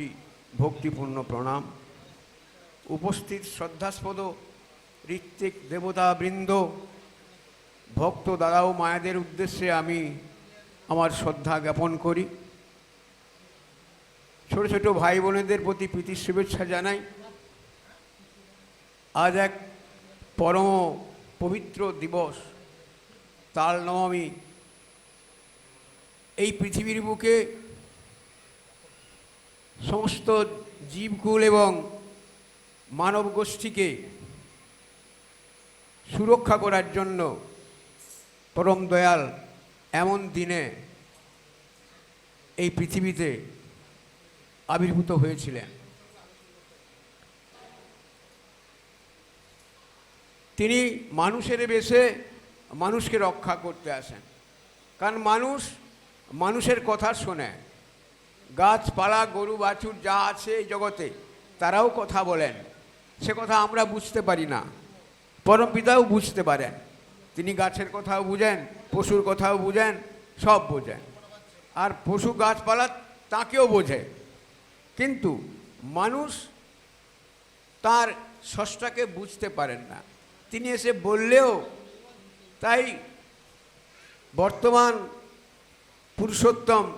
কোটি ভক্তিপূর্ণ প্রণাম। উপস্থিত শ্রদ্ধাস্পদ ঋত্বিক দেবতা বৃন্দ, ভক্ত দাদা ও মায়েদের উদ্দেশ্যে আমি আমার শ্রদ্ধা জ্ঞাপন করি। ছোট ছোট ভাই বোনেদের প্রতি প্রীতির শুভেচ্ছা জানাই। আজ এক পরম পবিত্র দিবস তাল নবমী। এই পৃথিবীর বুকে সমস্ত জীবকুল এবং মানব গোষ্ঠীকে সুরক্ষা করার জন্য পরম দয়াল এমন দিনে এই পৃথিবীতে আবির্ভূত হয়েছিলেন। তিনি মানুষের বেশে মানুষকে রক্ষা করতে আসেন। কারণ মানুষ মানুষের কথা শোনে। গাছপালা গরু, বাছুর যা আছে এই জগতে, তারাও কথা বলেন। সে কথা আমরা বুঝতে পারি না। পরম পিতাও বুঝতে পারেন। তিনি গাছের কথাও বুঝেন, পশুর কথাও বুঝেন, সব বোঝেন। আর পশু গাছপালা তাকেও বোঝে। কিন্তু মানুষ তার ষষ্ঠাকে বুঝতে পারেন না। তিনি এসে বললেও তাই বর্তমান পুরুষোত্তম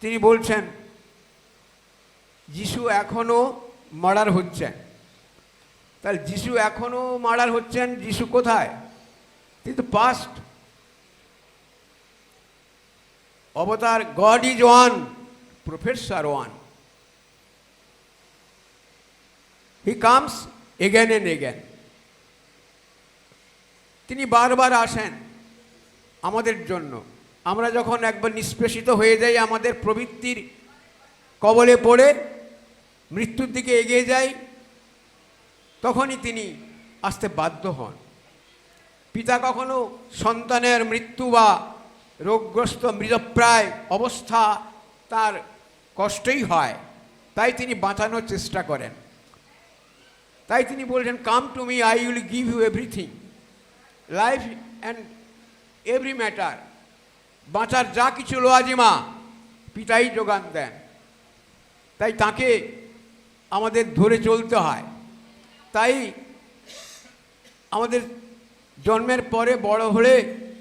তিনি বলছেন যিশু এখনও মার্ডার হচ্ছেন। তাহলে যিশু এখনও মার্ডার হচ্ছেন, যিশু কোথায়? কিন্তু পাস্ট অবতার God is one professor one. He comes again and again তিনি বারবার আসেন আমাদের জন্য। আমরা যখন একবার নিষ্পেষিত হয়ে যাই, আমাদের প্রবৃত্তির কবলে পড়ে মৃত্যুর দিকে এগিয়ে যায়, তখনই তিনি আসতে বাধ্য হন। পিতা কখনো সন্তানের মৃত্যু বা রোগগ্রস্ত মৃতপ্রায় অবস্থা তার কষ্টই হয়, তাই তিনি বাঁচানোর চেষ্টা করেন। তাই তিনি বলছেন come to me I will give you everything life and every matter বাঁচার যা কিছু লোয়াজিমা, পিতাই যোগান দেন। তাই তাকে আমাদের ধরে চলতে হয়। তাই আমাদের জন্মের পরে বড় হলে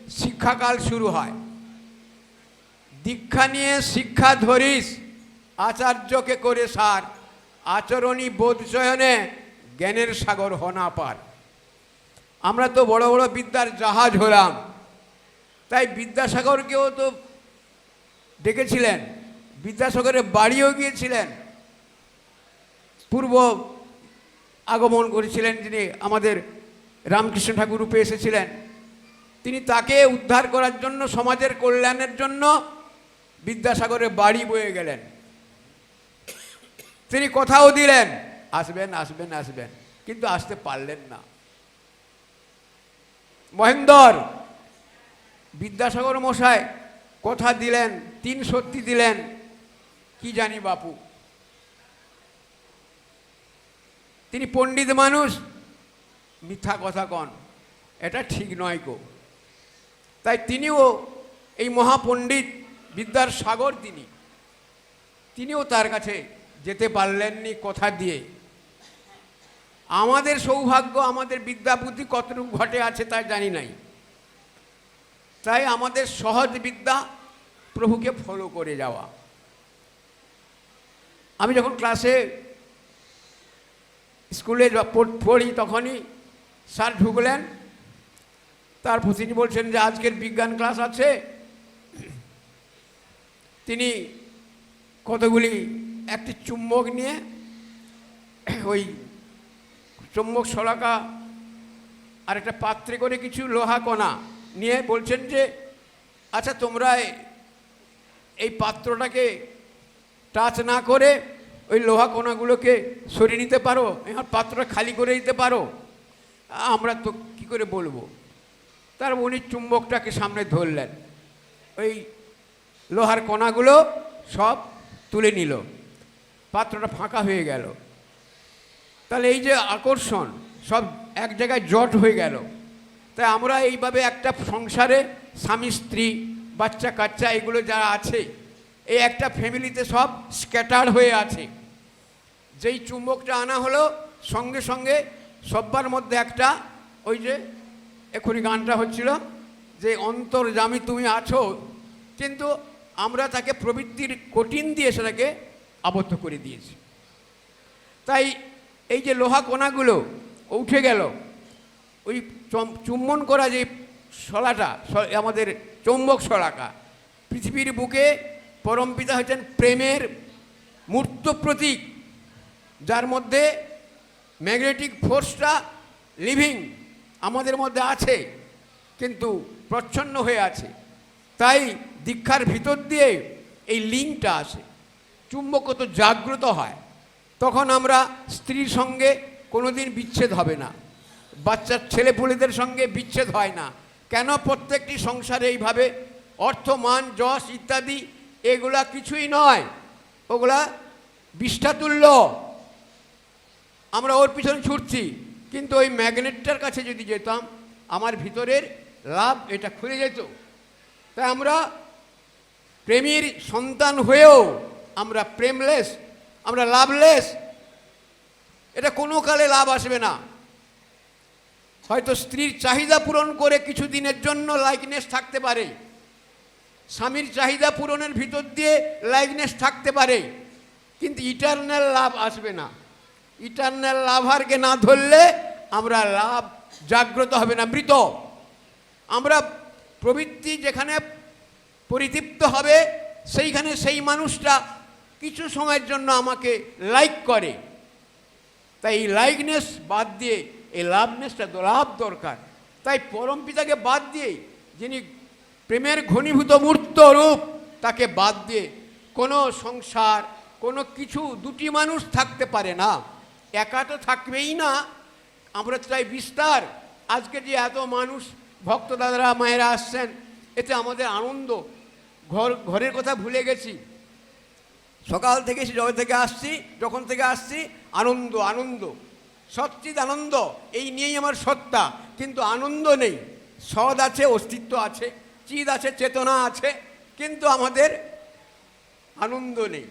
শিক্ষাকাল শুরু হয়। দীক্ষা নিয়ে শিক্ষা ধরিস, আচার্যকে করে সার আচরণী বোধচয়নে জ্ঞানের সাগর হনা পার। আমরা তো বড় বড় বিদ্যার জাহাজ হলাম। তাই বিদ্যাসাগরকেও তো ডেকেছিলেন, বিদ্যাসাগরের বাড়িও গিয়েছিলেন। পূর্ব আগমন করেছিলেন যিনি আমাদের রামকৃষ্ণ ঠাকুর রূপে এসেছিলেন। তিনি তাকে উদ্ধার করার জন্য, সমাজের কল্যাণের জন্য বিদ্যাসাগরে বাড়ি বয়ে গেলেন। তিনি কথাও দিলেন, আসবেন আসবেন আসবেন। কিন্তু আসতে পারলেন না। মহেন্দর বিদ্যাসাগর মশাই কথা দিলেন, তিন সত্যি দিলেন, কি জানি বাপু? তিনি পণ্ডিত মানুষ। মিথ্যা কথা কন। এটা ঠিক নয় গো। তাই তিনিও এই মহাপণ্ডিত বিদ্যার সাগর তিনি। তিনিও তার কাছে যেতে পারলেননি কথা দিয়ে। আমাদের সৌভাগ্য, আমাদের বিদ্যা বুদ্ধি কতটুকু ঘটে আছে তা জানি নাই। তাই আমাদের সহজ বিদ্যা প্রভুকে ফলো করে যাওয়া। আমি যখন ক্লাসে স্কুলে পড়- তখনই স্যার ঢুকলেন। তারপর তিনি বলছেন যে, আজকের বিজ্ঞান ক্লাস আছে। তিনি কতগুলি, একটি চুম্বক নিয়ে ওই চুম্বক শলাকা আর একটা পাত্রে করে কিছু লোহা কণা নিয়ে বলছেন যে আচ্ছা তোমরা এই পাত্রটাকে টাচ না করে ওই লোহা কণাগুলোকে সরিয়ে নিতে পারো আমার পাত্রটা খালি করে দিতে পারো। আমরা তো কি করে বলব? তার উনি চুম্বকটাকে সামনে ধরলেন। ওই লোহার কণাগুলো সব তুলে নিল। পাত্রটা ফাঁকা হয়ে গেল। তাহলে এই যে আকর্ষণ, সব এক জায়গায় জট হয়ে গেল। তাই আমরা এইভাবে একটা সংসারে স্বামী, স্ত্রী বাচ্চা কাচ্চা এগুলো যারা আছে, এই একটা ফ্যামিলিতে সব স্ক্যাটার হয়ে আছে। যেই চুম্বকটা আনা হলো, সঙ্গে সঙ্গে সব্বার মধ্যে একটা ওই যে এখনই গানটা হচ্ছিল যে অন্তর্জামী তুমি আছো। কিন্তু আমরা তাকে প্রবৃত্তির কঠিন দিয়ে সেটাকে আবদ্ধ করে দিয়েছি। তাই এই যে লোহা কণাগুলো উঠে গেল, ওই চম- চুম্বন করা যে শলাটা আমাদের চৌম্বক শলাকা পৃথিবীর বুকে পরমপিতা হচ্ছেন প্রেমের মূর্ত প্রতীক। যার মধ্যে ম্যাগনেটিক ফোর্সটা লিভিং আমাদের মধ্যে আছে, কিন্তু প্রচ্ছন্ন হয়ে আছে। তাই দীক্ষার ভিতর দিয়ে এই লিঙ্কটা আসে। চুম্বক তো জাগ্রত হয়, তখন আমরা স্ত্রীর সঙ্গে কোনোদিন বিচ্ছেদ হবে না। বাচ্চার ছেলেপুলেদের সঙ্গে বিচ্ছেদ হয় না। কেন প্রত্যেকটি সংসারে এইভাবে অর্থ, মান, যশ ইত্যাদি, এগুলা কিছুই নয়। ওগুলা বিষ্ঠাতুল্য। আমরা ওর পিছনে ছুটছি, কিন্তু ওই ম্যাগনেটটার কাছে যদি যেতাম, আমার ভিতরের লাভ এটা খুলে যেত। তাই আমরা প্রেমীর সন্তান হয়েও আমরা প্রেমলেস, আমরা লাভলেস, এটা কোনো কালে লাভ আসবে না। হয়তো স্ত্রীর চাহিদা পূরণ করে কিছু দিনের জন্য লাইকনেস থাকতে পারে। স্বামীর চাহিদা পূরণের ভিতর দিয়ে লাইকনেস থাকতে পারে, কিন্তু ইটারনাল লাভ আসবে না। ইটারনাল লাভারকে না ধরলে আমরা লাভ জাগ্রত হবে না, মৃত। আমরা প্রবৃত্তি যেখানে পরিতৃপ্ত হবে, সেইখানে সেই মানুষটা কিছু সময়ের জন্য আমাকে লাইক করে। তাই এই লাইকনেস বাদ দিয়ে, এই লাভনেসটা লাভ দরকার। তাই পরম পিতাকে বাদ দিয়ে, যিনি প্রেমের ঘনীভূত মূর্ত রূপ, তাকে বাদ দিয়ে কোনো সংসার, কোনো কিছু দুটি মানুষ থাকতে পারে না। একা তো থাকবেই না। আমরা চাই বিস্তার। আজকে যে এত মানুষ, ভক্ত দাদারা, মায়েরা আসছেন, এতে আমাদের আনন্দ। ঘর, ঘরের কথা ভুলে গেছি। সকাল থেকে জয় থেকে আসছি যখন থেকে আসছি, আনন্দ আনন্দ। সচ্চিত আনন্দ, এই নিয়েই আমার সত্তা। কিন্তু আনন্দ নেই। সদ আছে, অস্তিত্ব আছে, চিদ আছে, চেতনা আছে, কিন্তু আমাদের আনন্দ নেই।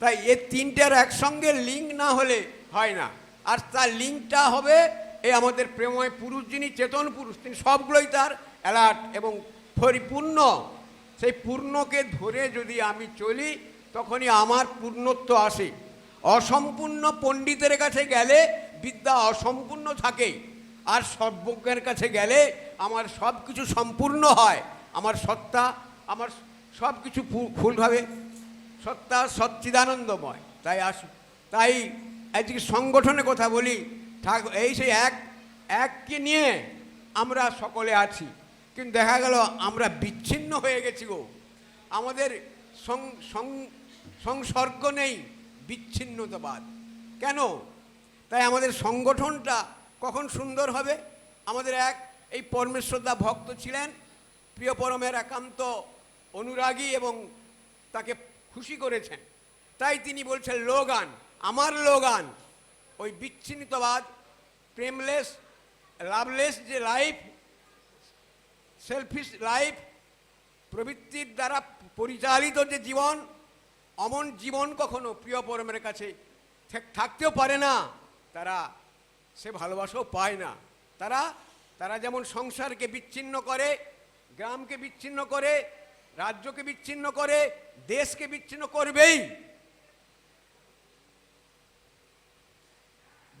তাই এ তিনটার একসঙ্গে লিঙ্ক না হলে হয় না। আর তার লিঙ্কটা হবে এই আমাদের প্রেময় পুরুষ যিনি চেতন পুরুষ, তিনি সবগুলোই তার অ্যালার্ট এবং পরিপূর্ণ। সেই পূর্ণকে ধরে যদি আমি চলি, তখনই আমার পূর্ণত্ব আসে। অসম্পূর্ণ পণ্ডিতের কাছে গেলে বিদ্যা অসম্পূর্ণ থাকে। আর সর্বজ্ঞের কাছে গেলে আমার সব কিছু সম্পূর্ণ হয়। আমার সত্তা, আমার সব কিছু ফুলভাবে সত্তা সচ্চিদানন্দময়। তাই আসুন তাই আজকে সংগঠনের কথা বলি এই সেই এক, এককে নিয়ে আমরা সকলে আছি। কিন্তু দেখা গেল আমরা বিচ্ছিন্ন হয়ে গেছি গো। আমাদের সংসর্গ নেই বিচ্ছিন্নতাবাদ। কেন? তাই আমাদের সংগঠনটা কখন সুন্দর হবে? আমাদের এক, এই পরমেশ্বরদা ভক্ত ছিলেন, প্রিয় পরমের একান্ত অনুরাগী এবং তাকে খুশি করেছেন। তাই তিনি বলছেন, লোগান আমার লোগান ওই বিচ্ছিন্নতাবাদ, প্রেমলেস লাভলেস যে লাইফ সেলফিশ লাইফ প্রবৃত্তির দ্বারা পরিচালিত যে জীবন, অমন জীবন কখনো প্রিয় পরমের কাছে থাকতেও পারে না। তারা সে ভালোবাসাও পায় না। তারা তারা যেমন সংসারকে বিচ্ছিন্ন করে, গ্রামকে বিচ্ছিন্ন করে, রাজ্যকে বিচ্ছিন্ন করে, দেশকে বিচ্ছিন্ন করবেই।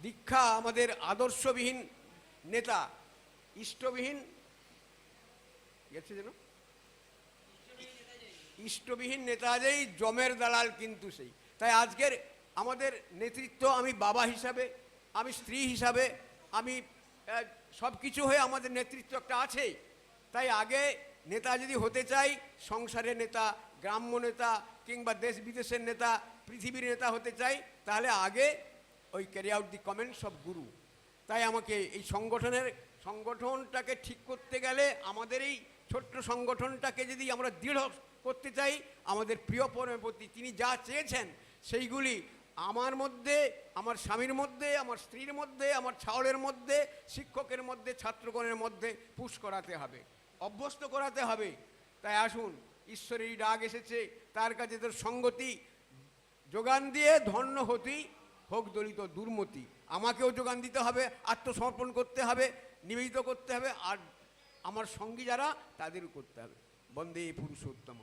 দীক্ষা আমাদের আদর্শবিহীন নেতা, ইষ্টবিহীন, গেছে যেন? ইষ্টবিহীন নেতা যেই জমের দালাল কিন্তু সেই। তাই আজকের আমাদের নেতৃত্ব আমি বাবা হিসাবে, আমি স্ত্রী হিসাবে, আমি সব কিছু হয়ে আমাদের নেতৃত্ব একটা আছে তাই আগে নেতা যদি হতে চাই, সংসারের নেতা, গ্রাম্য নেতা কিংবা দেশ বিদেশের নেতা, পৃথিবীর নেতা হতে চাই, তাহলে আগে ওই carry out the comments of guru তাই আমাকে এই সংগঠনের, সংগঠনটাকে ঠিক করতে গেলে আমাদের এই ছোট্ট সংগঠনটাকে যদি আমরা দৃঢ় করতে চাই, আমাদের প্রিয় পরমের প্রতি তিনি যা চেয়েছেন, সেইগুলি আমার মধ্যে, আমার স্বামীর মধ্যে, আমার স্ত্রীর মধ্যে, আমার ছাওলের মধ্যে, শিক্ষকের মধ্যে, ছাত্রগণের মধ্যে পুশ করাতে হবে, অভ্যস্ত করাতে হবে। তাই আসুন ঈশ্বরের ডাক এসেছে, তার কাছে তোর সঙ্গতি, যোগান দিয়ে ধন্য হতি। হোক দলিত দুর্মতি, আমাকেও যোগান দিতে হবে, আত্মসমর্পণ করতে হবে, নিবেদিত করতে হবে, আর আমার সঙ্গী যারা, তাদেরও করতে হবে। বন্দে পুরুষোত্তম।